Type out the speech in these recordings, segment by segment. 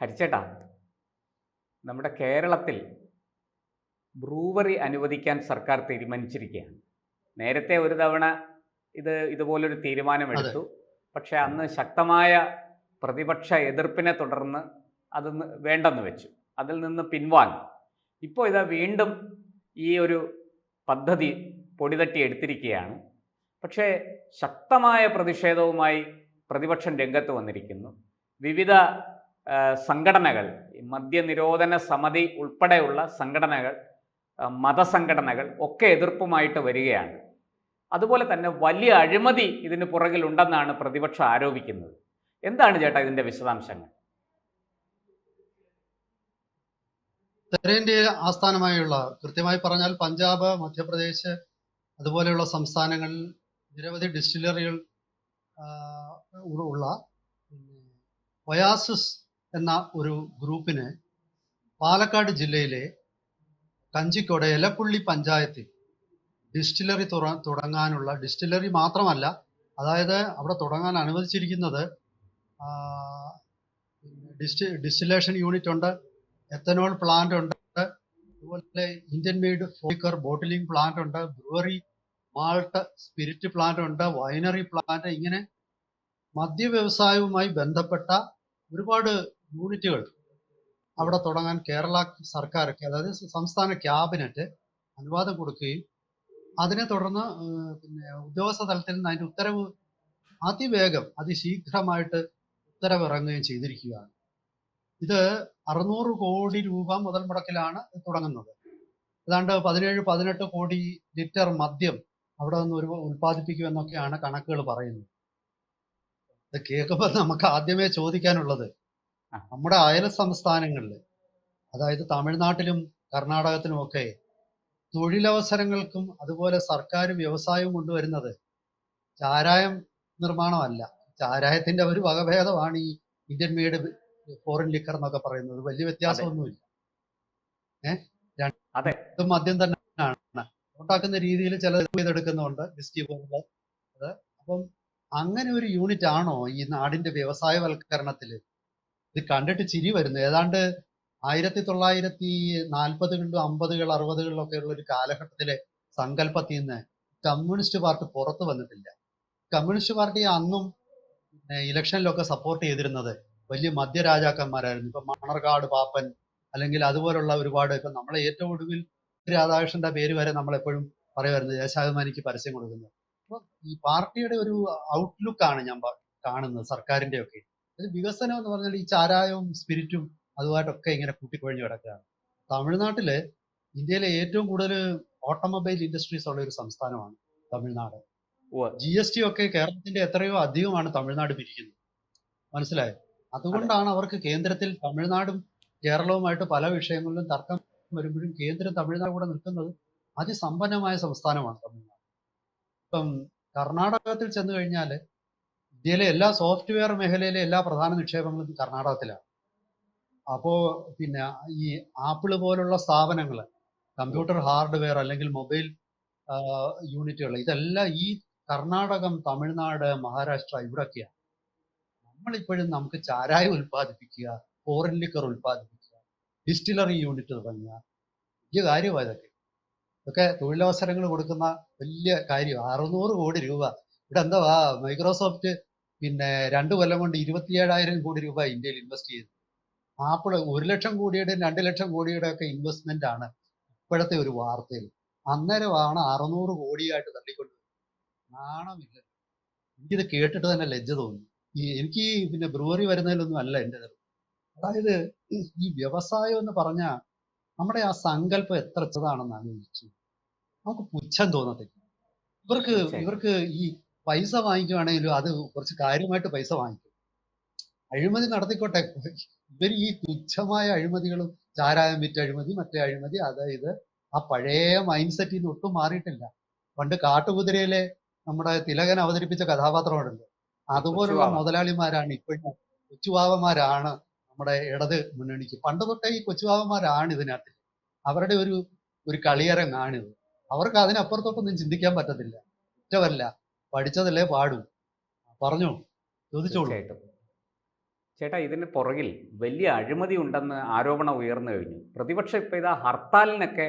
ഹരിച്ചേട്ടാ നമ്മുടെ കേരളത്തിൽ ബ്രൂവറി അനുവദിക്കാൻ സർക്കാർ തീരുമാനിച്ചിരിക്കുകയാണ്. നേരത്തെ ഒരു തവണ ഇത് ഇതുപോലൊരു തീരുമാനമെടുത്തു. പക്ഷേ അന്ന് ശക്തമായ പ്രതിപക്ഷ എതിർപ്പിനെ തുടർന്ന് അത് വേണ്ടെന്ന് വെച്ചു. അതിൽ നിന്ന് പിൻവാങ്ങി. ഇപ്പോൾ ഇതാ വീണ്ടും ഈ ഒരു പദ്ധതി പൊടിതട്ടി എടുത്തിരിക്കുകയാണ്. പക്ഷേ ശക്തമായ പ്രതിഷേധവുമായി പ്രതിപക്ഷം രംഗത്ത് വന്നിരിക്കുന്നു. വിവിധ സംഘടനകൾ മദ്യനിരോധന സമിതി ഉൾപ്പെടെയുള്ള സംഘടനകൾ മതസംഘടനകൾ ഒക്കെ എതിർപ്പുമായിട്ട് വരികയാണ്. അതുപോലെ തന്നെ വലിയ അഴിമതി ഇതിന് പുറകിലുണ്ടെന്നാണ് പ്രതിപക്ഷം ആരോപിക്കുന്നത്. എന്താണ് ചേട്ടാ ഇതിന്റെ വിശദാംശങ്ങൾ? ഉത്തരേന്ത്യയെ ആസ്ഥാനമായുള്ള കൃത്യമായി പറഞ്ഞാൽ പഞ്ചാബ് മധ്യപ്രദേശ് അതുപോലെയുള്ള സംസ്ഥാനങ്ങളിൽ നിരവധി ഡിസ്റ്റിലറികൾ ഉള്ള ഒയാസിസ് എന്ന ഒരു ഗ്രൂപ്പിന് പാലക്കാട് ജില്ലയിലെ കഞ്ചിക്കോട് എലപ്പുള്ളി പഞ്ചായത്തിൽ ഡിസ്റ്റിലറി തുടങ്ങാനുള്ള ഡിസ്റ്റിലറി മാത്രമല്ല അതായത് അവിടെ തുടങ്ങാൻ അനുവദിച്ചിരിക്കുന്നത് ഡിസ്റ്റി ഡിസ്റ്റിലേഷൻ യൂണിറ്റ് ഉണ്ട് എത്തനോൾ പ്ലാന്റ് ഉണ്ട് അതുപോലെ ഇന്ത്യൻ മെയ്ഡ് ഫോക്കർ ബോട്ടിലിംഗ് പ്ലാന്റ് ഉണ്ട് ബ്രുവറി മാൾട്ട് സ്പിരിറ്റ് പ്ലാന്റ് ഉണ്ട് വൈനറി പ്ലാന്റ് ഇങ്ങനെ മദ്യ വ്യവസായവുമായി ബന്ധപ്പെട്ട ഒരുപാട് യൂണിറ്റുകൾ. അവിടെ തുടങ്ങാൻ കേരള സർക്കാർ അതായത് സംസ്ഥാന ക്യാബിനറ്റ് അനുവാദം കൊടുക്കുകയും അതിനെ തുടർന്ന് പിന്നെ ഉദ്യോഗസ്ഥ തലത്തിൽ നിന്ന് അതിന്റെ ഉത്തരവ് അതിവേഗം അതിശീഘ്രമായിട്ട് ഉത്തരവ് ഇറങ്ങുകയും ചെയ്തിരിക്കുകയാണ്. ഇത് അറുന്നൂറ് കോടി രൂപ മുതൽ മുടക്കിലാണ് തുടങ്ങുന്നത്. ഏതാണ്ട് പതിനേഴ് പതിനെട്ട് കോടി ലിറ്റർ മദ്യം അവിടെ നിന്ന് ഒരു ഉൽപ്പാദിപ്പിക്കുമെന്നൊക്കെയാണ് കണക്കുകൾ പറയുന്നത്. ഇത് കേൾക്കുമ്പോൾ നമുക്ക് ആദ്യമേ ചോദിക്കാനുള്ളത്. നമ്മുടെ അയൽ സംസ്ഥാനങ്ങളിൽ അതായത് തമിഴ്നാട്ടിലും കർണാടകത്തിലും ഒക്കെ തൊഴിലവസരങ്ങൾക്കും അതുപോലെ സർക്കാർ വ്യവസായവും കൊണ്ടുവരുന്നത് ചാരായം നിർമ്മാണമല്ല. ചാരായത്തിന്റെ ഒരു വകഭേദമാണ് ഈ ഇന്ത്യൻ മെയ്ഡ് ഫോറിൻ ലിക്കർ എന്നൊക്കെ പറയുന്നത്. വലിയ വ്യത്യാസമൊന്നുമില്ല. ഏഹ്. രണ്ടും മദ്യം തന്നെയാണ്. ഉണ്ടാക്കുന്ന രീതിയിൽ ചില ചെയ്തെടുക്കുന്നുണ്ട് വിസ്കി പോലുള്ള അപ്പം അങ്ങനെ ഒരു യൂണിറ്റ് ആണോ ഈ നാടിന്റെ വ്യവസായവൽക്കരണത്തിൽ ഇത് കണ്ടിട്ട് ചിരി വരുന്നു. ഏതാണ്ട് ആയിരത്തി തൊള്ളായിരത്തി നാൽപ്പതുകളിലും അമ്പതുകൾ അറുപതുകളിലൊക്കെ ഉള്ള ഒരു കാലഘട്ടത്തിലെ സങ്കല്പത്തിൽ നിന്ന് കമ്മ്യൂണിസ്റ്റ് പാർട്ടി പുറത്തു വന്നിട്ടില്ല. കമ്മ്യൂണിസ്റ്റ് പാർട്ടി അന്നും ഇലക്ഷനിലൊക്കെ സപ്പോർട്ട് ചെയ്തിരുന്നത് വലിയ മദ്യരാജാക്കന്മാരായിരുന്നു ഇപ്പൊ മണർകാട് പാപ്പൻ അല്ലെങ്കിൽ അതുപോലുള്ള ഒരുപാട് ഇപ്പൊ നമ്മളെ ഏറ്റവും ഒടുവിൽ രാധാകൃഷ്ണന്റെ പേര് വരെ നമ്മളെപ്പോഴും പറയുമായിരുന്നു ദേശാഭിമാനിക്ക് പരസ്യം കൊടുക്കുന്നത് അപ്പൊ ഈ പാർട്ടിയുടെ ഒരു ഔട്ട്ലുക്കാണ് ഞാൻ കാണുന്നത് സർക്കാരിന്റെ ഒക്കെ വികസനം എന്ന് പറഞ്ഞാൽ ഈ ചാരായവും സ്പിരിറ്റും അതുമായിട്ടൊക്കെ ഇങ്ങനെ കൂട്ടിക്കൊഴിഞ്ഞു കിടക്കുകയാണ്. തമിഴ്നാട്ടിൽ ഇന്ത്യയിലെ ഏറ്റവും കൂടുതൽ ഓട്ടോമൊബൈൽ ഇൻഡസ്ട്രീസ് ഉള്ള ഒരു സംസ്ഥാനമാണ് തമിഴ്നാട്. ജി എസ് ടി ഒക്കെ കേരളത്തിന്റെ എത്രയോ അധികമാണ് തമിഴ്നാട് പിരിക്കുന്നത്. മനസ്സിലായോ? അതുകൊണ്ടാണ് അവർക്ക് കേന്ദ്രത്തിൽ തമിഴ്നാടും കേരളവുമായിട്ട് പല വിഷയങ്ങളിലും തർക്കം വരുമ്പോഴും കേന്ദ്രം തമിഴ്നാട് കൂടെ നിൽക്കുന്നത് അതിസമ്പന്നമായ സംസ്ഥാനമാണ് തമിഴ്നാട്. ഇപ്പം കർണാടകത്തിൽ ചെന്ന് കഴിഞ്ഞാൽ ഇന്ത്യയിലെ എല്ലാ സോഫ്റ്റ്വെയർ മേഖലയിലെ എല്ലാ പ്രധാന നിക്ഷേപങ്ങളും കർണാടകത്തിലാണ്. അപ്പോ പിന്നെ ഈ ആപ്പിൾ പോലുള്ള സ്ഥാപനങ്ങൾ കമ്പ്യൂട്ടർ ഹാർഡ്വെയർ അല്ലെങ്കിൽ മൊബൈൽ യൂണിറ്റുകൾ ഇതെല്ലാം ഈ കർണാടകം തമിഴ്നാട് മഹാരാഷ്ട്ര ഇവിടൊക്കെയാണ്. നമ്മളിപ്പോഴും നമുക്ക് ചാരായം ഉൽപ്പാദിപ്പിക്കുക ഫോറിൻ ലിക്കർ ഉൽപ്പാദിപ്പിക്കുക ഡിസ്റ്റിലറി യൂണിറ്റ് തുടങ്ങുക. വലിയ കാര്യമാണ് ഇതൊക്കെ. ഇതൊക്കെ തൊഴിലവസരങ്ങൾ കൊടുക്കുന്ന വലിയ കാര്യം അറുന്നൂറ് കോടി രൂപ. ഇവിടെ എന്താ മൈക്രോസോഫ്റ്റ് പിന്നെ രണ്ട് കൊല്ലം കൊണ്ട് ഇരുപത്തിയേഴായിരം കോടി രൂപ ഇന്ത്യയിൽ ഇൻവെസ്റ്റ് ചെയ്തു. ആപ്പിൾ ഒരു ലക്ഷം കോടിയുടെ രണ്ട് ലക്ഷം കോടിയുടെ ഒക്കെ ഇൻവെസ്റ്റ്മെന്റ് ആണ് ഇപ്പോഴത്തെ ഒരു വാർത്തയിൽ. അന്നേരമാണ് അറുന്നൂറ് കോടിയായിട്ട് തള്ളിക്കൊണ്ട് നാണമില്ല. എനിക്കിത് കേട്ടിട്ട് തന്നെ ലജ്ജ തോന്നി. ഈ എനിക്ക് പിന്നെ ബ്രൂവറി വരുന്നതിലൊന്നും അല്ല എന്റെ അതായത് ഈ- ഈ വ്യവസായം എന്ന് പറഞ്ഞാൽ നമ്മുടെ ആ സങ്കല്പം എത്ര ചെറുതാണെന്ന് ആലോചിച്ചു നമുക്ക് പുച്ഛം തോന്നത്തില്ല. ഇവർക്ക് ഇവർക്ക് ഈ പൈസ വാങ്ങിക്കുവാണെങ്കിലും അത് കുറച്ച് കാര്യമായിട്ട് പൈസ വാങ്ങിക്കും. അഴിമതി നടത്തിക്കോട്ടെ. ഇവർ ഈ തുച്ഛമായ അഴിമതികളും ചാരായം വിറ്റ അഴിമതി മറ്റേ അഴിമതി അതായത് ആ പഴയ മൈൻഡ് സെറ്റിൽ നിന്ന് ഒട്ടും മാറിയിട്ടില്ല. പണ്ട് കാട്ടുകുതിരയിലെ നമ്മുടെ തിലകൻ അവതരിപ്പിച്ച കഥാപാത്രമാണല്ലോ. അതുപോലുള്ള മുതലാളിമാരാണ് ഇപ്പോഴും. കൊച്ചുവാവന്മാരാണ് നമ്മുടെ ഇടത് മുന്നണിക്ക്. പണ്ട് തൊട്ടേ ഈ കൊച്ചുവാവന്മാരാണ് ഇതിനകത്ത്. അവരുടെ ഒരു ഒരു കളിയരങ്ങാണിത്. അവർക്ക് അതിനപ്പുറത്തോട്ടൊന്നും ചിന്തിക്കാൻ പറ്റത്തില്ല. കുറ്റമല്ല പഠിച്ചതല്ലേ പാടും. പറഞ്ഞു ചോദിച്ചോളൂ. ചേട്ടാ ഇതിന് പുറകിൽ വലിയ അഴിമതി ഉണ്ടെന്ന് ആരോപണം ഉയർന്നു കഴിഞ്ഞു. പ്രതിപക്ഷം ഇപ്പോൾ ഇതാ ഹർത്താലിനൊക്കെ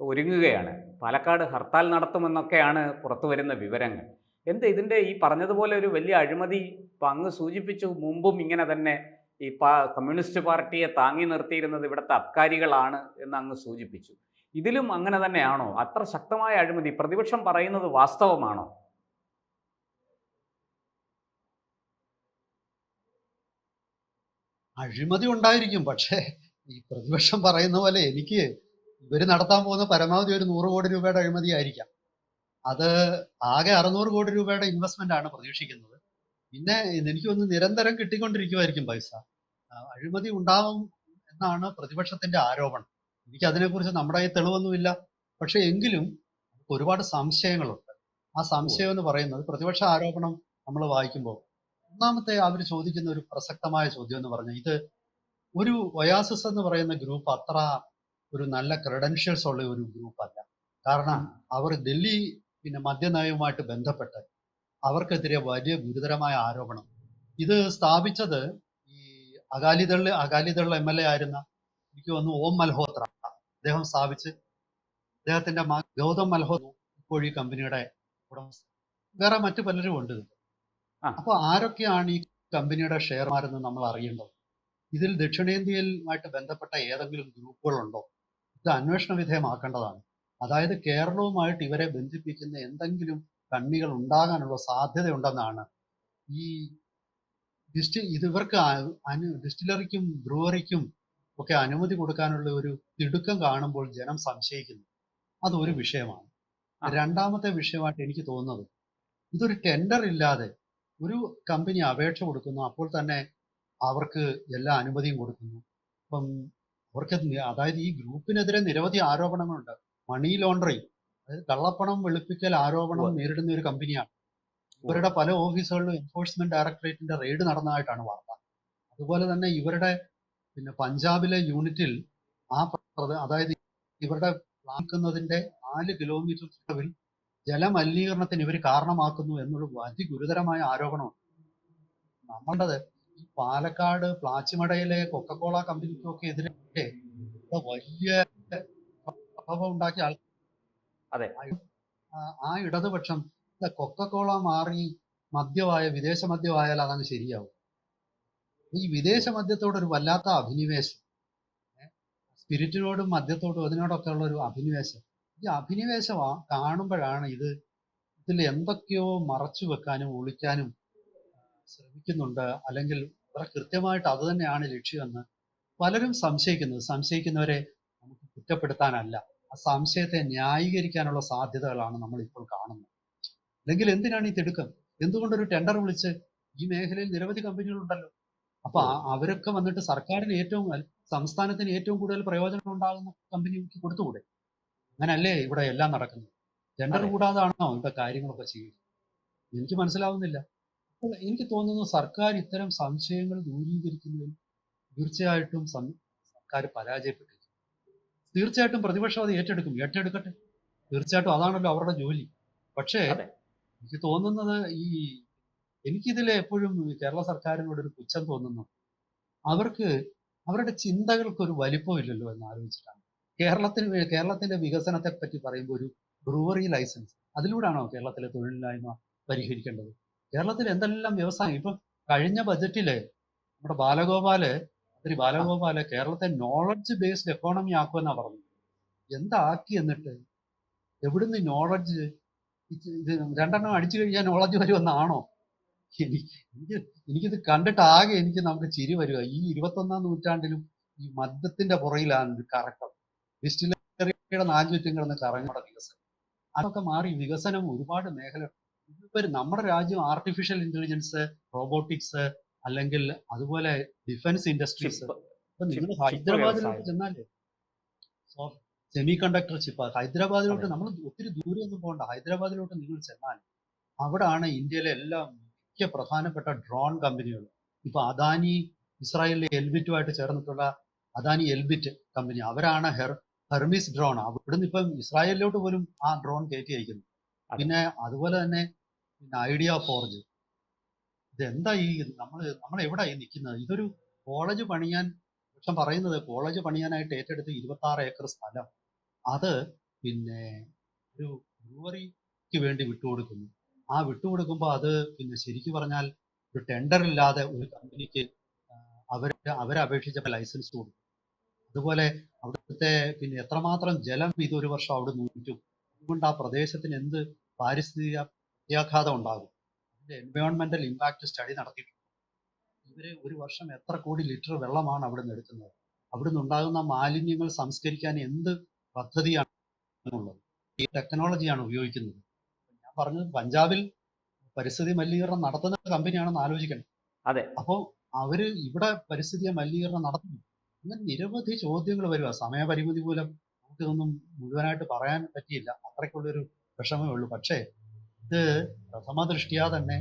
ഒരുങ്ങുകയാണ്. പാലക്കാട് ഹർത്താൽ നടത്തുമെന്നൊക്കെയാണ് പുറത്തു വരുന്ന വിവരങ്ങൾ. എന്ത് ഇതിന്റെ ഈ പറഞ്ഞതുപോലെ ഒരു വലിയ അഴിമതി അങ്ങ് സൂചിപ്പിച്ചു മുമ്പും ഇങ്ങനെ തന്നെ ഈ പാ കമ്മ്യൂണിസ്റ്റ് പാർട്ടിയെ താങ്ങി നിർത്തിയിരുന്നത് ഇവിടുത്തെ അബ്കാരികളാണ് എന്ന് അങ്ങ് സൂചിപ്പിച്ചു. ഇതിലും അങ്ങനെ തന്നെയാണോ? അത്ര ശക്തമായ അഴിമതി പ്രതിപക്ഷം പറയുന്നത് വാസ്തവമാണോ? അഴിമതി ഉണ്ടായിരിക്കും. പക്ഷേ ഈ പ്രതിപക്ഷം പറയുന്ന പോലെ എനിക്ക് ഇവർ നടത്താൻ പോകുന്ന പരമാവധി ഒരു നൂറ് കോടി രൂപയുടെ അഴിമതി ആയിരിക്കാം. അത് ആകെ അറുന്നൂറ് കോടി രൂപയുടെ ഇൻവെസ്റ്റ്മെന്റ് ആണ് പ്രതീക്ഷിക്കുന്നത്. പിന്നെ എനിക്ക് ഒന്ന് നിരന്തരം കിട്ടിക്കൊണ്ടിരിക്കുമായിരിക്കും പൈസ. അഴിമതി ഉണ്ടാവും എന്നാണ് പ്രതിപക്ഷത്തിന്റെ ആരോപണം. എനിക്ക് അതിനെക്കുറിച്ച് നമ്മുടെ കയ്യിൽ തെളിവൊന്നുമില്ല. പക്ഷെ എങ്കിലും ഒരുപാട് സംശയങ്ങളുണ്ട്. ആ സംശയം എന്ന് പറയുന്നത് പ്രതിപക്ഷ ആരോപണം നമ്മൾ വായിക്കുമ്പോൾ ഒന്നാമത്തെ അവർ ചോദിക്കുന്ന ഒരു പ്രസക്തമായ ചോദ്യം എന്ന് പറഞ്ഞാൽ ഇത് ഒരു ഒയാസിസ് എന്ന് പറയുന്ന ഗ്രൂപ്പ് അത്ര ഒരു നല്ല ക്രെഡൻഷ്യൽസ് ഉള്ള ഒരു ഗ്രൂപ്പ് അല്ല. കാരണം അവർ ഡൽഹി പിന്നെ മദ്യനയവുമായിട്ട് ബന്ധപ്പെട്ട് അവർക്കെതിരെ വലിയ ഗുരുതരമായ ആരോപണം. ഇത് സ്ഥാപിച്ചത് ഈ Akali Dal Akali Dal M L A ആയിരുന്ന എനിക്ക് വന്നു ഓം മൽഹോത്ര. അദ്ദേഹം സ്ഥാപിച്ച് അദ്ദേഹത്തിന്റെ ഗൗതം മൽഹോത്ര കോഴി കമ്പനിയുടെ ഉടമസ്ഥ. വേറെ മറ്റു പലരും ഉണ്ട്. ഇതിൽ. ആ. അപ്പൊ ആരൊക്കെയാണ് ഈ കമ്പനിയുടെ ഷെയർമാരെന്ന് നമ്മൾ അറിയേണ്ടത്? ഇതിൽ ദക്ഷിണേന്ത്യയിലുമായിട്ട് ബന്ധപ്പെട്ട ഏതെങ്കിലും ഗ്രൂപ്പുകളുണ്ടോ? ഇത് അന്വേഷണ വിധേയമാക്കേണ്ടതാണ്. അതായത് കേരളവുമായിട്ട് ഇവരെ ബന്ധിപ്പിക്കുന്ന എന്തെങ്കിലും കണ്ണികൾ ഉണ്ടാകാനുള്ള സാധ്യതയുണ്ടെന്നാണ് ഈ ഡിസ്റ്റി ഇത് ഇവർക്ക് അനു ഡിസ്റ്റിലറിക്കും ബ്രൂവറിക്കും ഒക്കെ അനുമതി കൊടുക്കാനുള്ള ഒരു തിടുക്കം കാണുമ്പോൾ ജനം സംശയിക്കുന്നു. അതൊരു വിഷയമാണ്. രണ്ടാമത്തെ വിഷയമായിട്ട് എനിക്ക് തോന്നുന്നത് ഇതൊരു ടെൻഡർ ഇല്ലാതെ ഒരു കമ്പനി അപേക്ഷ കൊടുക്കുന്നു അപ്പോൾ തന്നെ അവർക്ക് എല്ലാ അനുമതിയും കൊടുക്കുന്നു. അപ്പം അവർക്ക് അതായത് ഈ ഗ്രൂപ്പിനെതിരെ നിരവധി ആരോപണങ്ങളുണ്ട്. മണി ലോണ്ടറിങ് അതായത് കള്ളപ്പണം വെളുപ്പിക്കൽ ആരോപണം നേരിടുന്ന ഒരു കമ്പനിയാണ് ഇവരുടെ പല ഓഫീസുകളിലും എൻഫോഴ്സ്മെന്റ് ഡയറക്ടറേറ്റിന്റെ റെയ്ഡ് നടന്നതായിട്ടാണ് വാർത്ത. അതുപോലെ തന്നെ ഇവരുടെ പിന്നെ പഞ്ചാബിലെ യൂണിറ്റിൽ ആ അതായത് ഇവരുടെ പ്ലാക്കുന്നതിന്റെ നാല് കിലോമീറ്റർ ചുറ്റവിൽ ജലമലിനീകരണത്തിന് ഇവർ കാരണമാക്കുന്നു എന്നുള്ള അതിഗുരുതരമായ ആരോപണമാണ് നമ്മളത് പാലക്കാട് പ്ലാച്ചിമടയിലെ കൊക്കക്കോള കമ്പനിക്കൊക്കെ എതിരെ വലിയ പ്രഭാവം ഉണ്ടാക്കിയ ആൾ അതെ. ആ- ഇടതുപക്ഷം കൊക്കക്കോള മാറി മദ്യമായ വിദേശ മദ്യമായാൽ അതങ്ങ് ശരിയാവും ഈ വിദേശ മദ്യത്തോട് ഒരു വല്ലാത്ത അഭിനിവേശം? സ്പിരിറ്റിനോടും മദ്യത്തോടും അതിനോടൊക്കെ ഉള്ള ഒരു അഭിനിവേശം ഈ അഭിനിവേശം ആ- കാണുമ്പോഴാണ് ഇത് ഇതിൽ എന്തൊക്കെയോ മറച്ചു വെക്കാനും ഒളിക്കാനും ശ്രമിക്കുന്നുണ്ട്. അല്ലെങ്കിൽ വളരെ കൃത്യമായിട്ട് അത് തന്നെയാണ് ലക്ഷ്യമെന്ന് പലരും സംശയിക്കുന്നത്. സംശയിക്കുന്നവരെ നമുക്ക് കുറ്റപ്പെടുത്താനല്ല. ആ സംശയത്തെ ന്യായീകരിക്കാനുള്ള സാധ്യതകളാണ് നമ്മൾ ഇപ്പോൾ കാണുന്നത്. അല്ലെങ്കിൽ എന്തിനാണ് ഈ തിടുക്കം? എന്തുകൊണ്ടൊരു ടെൻഡർ വിളിച്ച് ഈ മേഖലയിൽ നിരവധി കമ്പനികളുണ്ടല്ലോ അപ്പൊ അവരൊക്കെ വന്നിട്ട് സർക്കാരിന് ഏറ്റവും സംസ്ഥാനത്തിന് ഏറ്റവും കൂടുതൽ പ്രയോജനം ഉണ്ടാകുന്ന കമ്പനിക്ക് കൊടുത്തുകൂടെ? അങ്ങനല്ലേ ഇവിടെ എല്ലാം നടക്കുന്നത്? ജെൻഡർ. കൂടാതാണോ ഇവിടെ കാര്യങ്ങളൊക്കെ ചെയ്യുന്നത്? എനിക്ക് മനസ്സിലാവുന്നില്ല. അപ്പോൾ എനിക്ക് തോന്നുന്നു സർക്കാർ ഇത്തരം സംശയങ്ങൾ ദൂരീകരിക്കുന്നതിൽ തീർച്ചയായിട്ടും സർക്കാർ പരാജയപ്പെട്ടിരിക്കും തീർച്ചയായിട്ടും പ്രതിപക്ഷം അത് ഏറ്റെടുക്കും. ഏറ്റെടുക്കട്ടെ. തീർച്ചയായിട്ടും അതാണല്ലോ അവരുടെ ജോലി. പക്ഷേ എനിക്ക് തോന്നുന്നത് ഈ എനിക്കിതിൽ എപ്പോഴും കേരള സർക്കാരിനോട് ഒരു പുച്ഛം തോന്നുന്നു. അവർക്ക് അവരുടെ ചിന്തകൾക്ക് ഒരു വലിപ്പമില്ലല്ലോ എന്ന് ആലോചിച്ചിട്ടാണ്. കേരളത്തിന് കേരളത്തിന്റെ വികസനത്തെ പറ്റി പറയുമ്പോൾ ഒരു ബ്രൂവറി ലൈസൻസ്. അതിലൂടെയാണോ കേരളത്തിലെ തൊഴിലില്ലായ്മ പരിഹരിക്കേണ്ടത്? കേരളത്തിൽ എന്തെല്ലാം വ്യവസായം? ഇപ്പൊ കഴിഞ്ഞ ബജറ്റിൽ നമ്മുടെ ബാലഗോപാൽ മന്ത്രി ബാലഗോപാൽ കേരളത്തെ നോളജ് ബേസ്ഡ് എക്കോണമി ആക്കുമെന്നാ പറഞ്ഞു എന്താക്കി എന്നിട്ട്? എവിടുന്ന് നോളജ് ഇത് രണ്ടെണ്ണം അടിച്ചു കഴിഞ്ഞാൽ നോളജ് വരുമെന്നാണോ? എനി- എനിക്ക് എനിക്കിത് കണ്ടിട്ട് ആകെ എനിക്ക് നമുക്ക് ചിരി വരിക. ഈ ഇരുപത്തൊന്നാം നൂറ്റാണ്ടിലും ഈ മദ്യത്തിന്റെ പുറയിലാണ് കറക്കം. ഡിസ്റ്റിലറിയുടെ നാല് ചുറ്റും കിടന്ന് കറങ്ങുന്ന വികസനം. അതൊക്കെ മാറി വികസനം ഒരുപാട് മേഖല ഇപ്പൊ നമ്മുടെ രാജ്യം ആർട്ടിഫിഷ്യൽ ഇന്റലിജൻസ് റോബോട്ടിക്സ് അല്ലെങ്കിൽ അതുപോലെ ഡിഫൻസ് ഇൻഡസ്ട്രീസ് ഇപ്പൊ നിങ്ങൾ ഹൈദരാബാദിലോട്ട് ചെന്നാൽ സെമി കണ്ടക്ടർ ചിപ്പ് ഹൈദരാബാദിലോട്ട് നമ്മൾ ഒത്തിരി ദൂരെ ഒന്നും പോകണ്ട. ഹൈദരാബാദിലോട്ട് നിങ്ങൾ ചെന്നാൽ അവിടാണ് ഇന്ത്യയിലെ എല്ലാ മുഖ്യ പ്രധാനപ്പെട്ട ഡ്രോൺ കമ്പനികൾ ഇപ്പൊ അദാനി ഇസ്രായേലിലെ എൽബിറ്റുമായിട്ട് ചേർന്നിട്ടുള്ള അദാനി എൽബിറ്റ് കമ്പനി അവരാണ് ഹെർ ഹെർമിസ് ഡ്രോൺ അവിടുന്ന് ഇപ്പം ഇസ്രായേലിലോട്ട് പോലും ആ ഡ്രോൺ കയറ്റി അയക്കുന്നു. പിന്നെ അതുപോലെ തന്നെ പിന്നെ ഐഡിയ ഫോർജ് ഇതെന്താ ഈ നമ്മൾ നമ്മൾ എവിടെ ഈ നിൽക്കുന്നത് ഇതൊരു കോളേജ് പണിയാൻ പക്ഷം പറയുന്നത് കോളേജ് പണിയാനായിട്ട് ഏറ്റെടുത്ത് ഇരുപത്തി ആറ് ഏക്കർ സ്ഥലം. അത് പിന്നെ ഒരു ബ്രൂവറിക്ക് വേണ്ടി വിട്ടുകൊടുക്കുന്നു. ആ വിട്ടുകൊടുക്കുമ്പോൾ അത് പിന്നെ ശരിക്കും പറഞ്ഞാൽ ഒരു ടെൻഡർ ഇല്ലാതെ ഒരു കമ്പനിക്ക് അവർ അവരപേക്ഷിച്ചപ്പോൾ ലൈസൻസ് കൊടുക്കും അതുപോലെ അവിടുത്തെ പിന്നെ എത്രമാത്രം ജലം ഇതൊരു വർഷം അവിടെ നൂറ്റും അതുകൊണ്ട് ആ പ്രദേശത്തിന് എന്ത് പാരിസ്ഥിതിക പ്രത്യാഘാതം ഉണ്ടാകും? അതിന്റെ എൻവയോൺമെന്റൽ ഇമ്പാക്ട് സ്റ്റഡി നടത്തിയിട്ടുണ്ട്. ഇവർ ഒരു വർഷം എത്ര കോടി ലിറ്റർ വെള്ളമാണ് അവിടെ നിന്ന് എടുക്കുന്നത്? അവിടെ നിന്നുണ്ടാകുന്ന മാലിന്യങ്ങൾ സംസ്കരിക്കാൻ എന്ത് പദ്ധതിയാണ് ഉള്ളത്? ഈ ടെക്നോളജിയാണ് ഉപയോഗിക്കുന്നത്. ഞാൻ പറഞ്ഞത് പഞ്ചാബിൽ പരിസ്ഥിതി മലിനീകരണം നടത്തുന്ന കമ്പനിയാണെന്ന് ആലോചിക്കണം. അതെ. അപ്പോൾ അവർ ഇവിടെ പരിസ്ഥിതി മലിനീകരണം നടത്തുന്നു. അങ്ങനെ നിരവധി ചോദ്യങ്ങൾ വരിക സമയപരിമിതി മൂലം നമുക്കിതൊന്നും മുഴുവനായിട്ട് പറയാൻ പറ്റിയില്ല. അത്രയ്ക്കുള്ളൊരു വിഷമമേ ഉള്ളൂ. പക്ഷേ ഇത് പ്രഥമ ദൃഷ്ടിയാ തന്നെ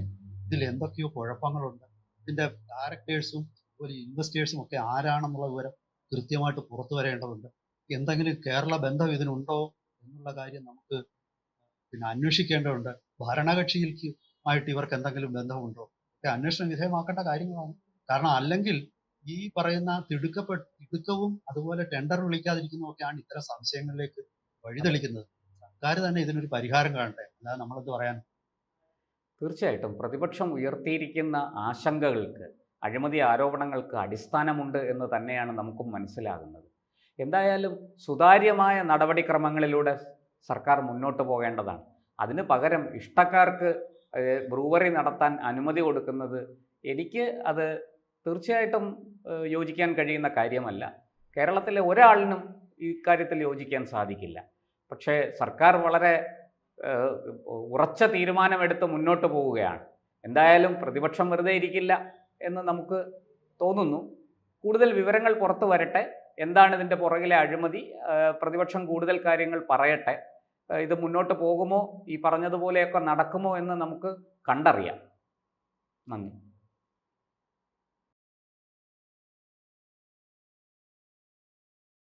ഇതിൽ എന്തൊക്കെയോ കുഴപ്പങ്ങളുണ്ട്. ഇതിന്റെ ഡയറക്ടേഴ്സും ഒരു ഇൻവെസ്റ്റേഴ്സും ഒക്കെ ആരാണെന്നുള്ള വിവരം കൃത്യമായിട്ട് പുറത്തു വരേണ്ടതുണ്ട്. എന്തെങ്കിലും കേരള ബന്ധം ഇതിനുണ്ടോ എന്നുള്ള കാര്യം നമുക്ക് പിന്നെ അന്വേഷിക്കേണ്ടതുണ്ട്. ഭരണകക്ഷിയിലേക്ക് ആയിട്ട് ഇവർക്ക് എന്തെങ്കിലും ബന്ധമുണ്ടോ? ഒക്കെ അന്വേഷണം വിധേയമാക്കേണ്ട കാര്യങ്ങളാണ്. കാരണം അല്ലെങ്കിൽ ഈ പറയുന്ന തിടുക്കപ്പെ തിടുക്കവും അതുപോലെ ടെൻഡർ വിളിക്കാതിരിക്കുന്നതൊക്കെയാണ് ഇത്തരം സംശയങ്ങളിലേക്ക് വഴിതെളിക്കുന്നത്. സർക്കാർ തന്നെ ഇതിനൊരു പരിഹാരം കാണട്ടെ. അല്ലാതെ നമ്മളെന്ത് പറയാൻ തീർച്ചയായിട്ടും. പ്രതിപക്ഷം ഉയർത്തിയിരിക്കുന്ന ആശങ്കകൾക്ക് അഴിമതി ആരോപണങ്ങൾക്ക് അടിസ്ഥാനമുണ്ട് എന്ന് തന്നെയാണ് നമുക്കും മനസ്സിലാകുന്നത്. എന്തായാലും സുതാര്യമായ നടപടിക്രമങ്ങളിലൂടെ സർക്കാർ മുന്നോട്ട് പോകേണ്ടതാണ്. അതിന് പകരം ഇഷ്ടക്കാർക്ക് ബ്രൂവറി നടത്താൻ അനുമതി കൊടുക്കുന്നത് എനിക്ക് അത് തീർച്ചയായിട്ടും യോജിക്കാൻ കഴിയുന്ന കാര്യമല്ല. കേരളത്തിലെ ഒരാളിനും ഇക്കാര്യത്തിൽ യോജിക്കാൻ സാധിക്കില്ല. പക്ഷേ സർക്കാർ വളരെ ഉറച്ച തീരുമാനമെടുത്ത് മുന്നോട്ട് പോവുകയാണ്. എന്തായാലും പ്രതിപക്ഷം വെറുതെ ഇരിക്കില്ല എന്ന് നമുക്ക് തോന്നുന്നു. കൂടുതൽ വിവരങ്ങൾ പുറത്തു വരട്ടെ. എന്താണ് ഇതിന്റെ പുറകിലെ അഴിമതി? പ്രതിപക്ഷം കൂടുതൽ കാര്യങ്ങൾ പറയട്ടെ. ഇത് മുന്നോട്ട് പോകുമോ? ഈ പറഞ്ഞതുപോലെയൊക്കെ നടക്കുമോ എന്ന് നമുക്ക് കണ്ടറിയാം. നന്ദി.